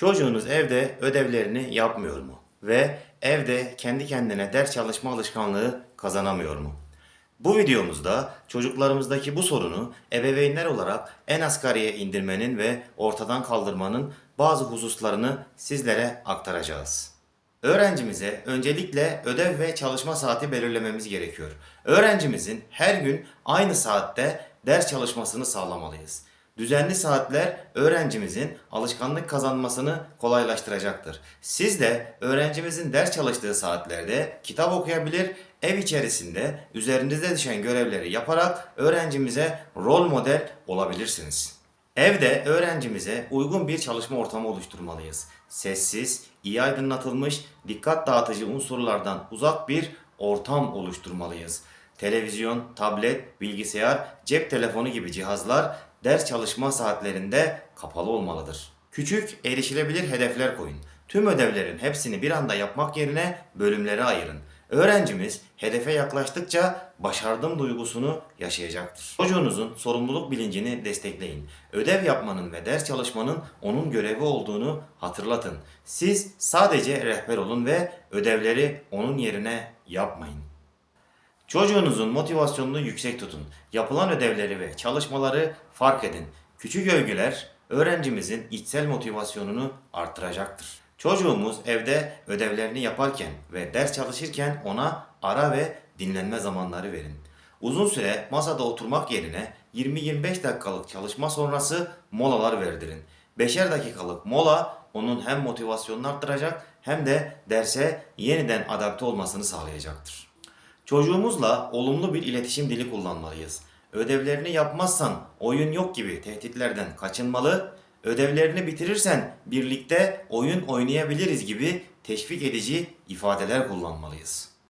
Çocuğunuz evde ödevlerini yapmıyor mu? Ve evde kendi kendine ders çalışma alışkanlığı kazanamıyor mu? Bu videomuzda çocuklarımızdaki bu sorunu ebeveynler olarak en asgariye indirmenin ve ortadan kaldırmanın bazı hususlarını sizlere aktaracağız. Öğrencimize öncelikle ödev ve çalışma saati belirlememiz gerekiyor. Öğrencimizin her gün aynı saatte ders çalışmasını sağlamalıyız. Düzenli saatler öğrencimizin alışkanlık kazanmasını kolaylaştıracaktır. Siz de öğrencimizin ders çalıştığı saatlerde kitap okuyabilir, ev içerisinde üzerinizde düşen görevleri yaparak öğrencimize rol model olabilirsiniz. Evde öğrencimize uygun bir çalışma ortamı oluşturmalıyız. Sessiz, iyi aydınlatılmış, dikkat dağıtıcı unsurlardan uzak bir ortam oluşturmalıyız. Televizyon, tablet, bilgisayar, cep telefonu gibi cihazlar ders çalışma saatlerinde kapalı olmalıdır. Küçük, erişilebilir hedefler koyun. Tüm ödevlerin hepsini bir anda yapmak yerine bölümlere ayırın. Öğrencimiz hedefe yaklaştıkça başardım duygusunu yaşayacaktır. Çocuğunuzun sorumluluk bilincini destekleyin. Ödev yapmanın ve ders çalışmanın onun görevi olduğunu hatırlatın. Siz sadece rehber olun ve ödevleri onun yerine yapmayın. Çocuğunuzun motivasyonunu yüksek tutun. Yapılan ödevleri ve çalışmaları fark edin. Küçük övgüler öğrencimizin içsel motivasyonunu artıracaktır. Çocuğumuz evde ödevlerini yaparken ve ders çalışırken ona ara ve dinlenme zamanları verin. Uzun süre masada oturmak yerine 20-25 dakikalık çalışma sonrası molalar verdirin. 5'er dakikalık mola onun hem motivasyonunu arttıracak hem de derse yeniden adapte olmasını sağlayacaktır. Çocuğumuzla olumlu bir iletişim dili kullanmalıyız. Ödevlerini yapmazsan oyun yok gibi tehditlerden kaçınmalı, ödevlerini bitirirsen birlikte oyun oynayabiliriz gibi teşvik edici ifadeler kullanmalıyız.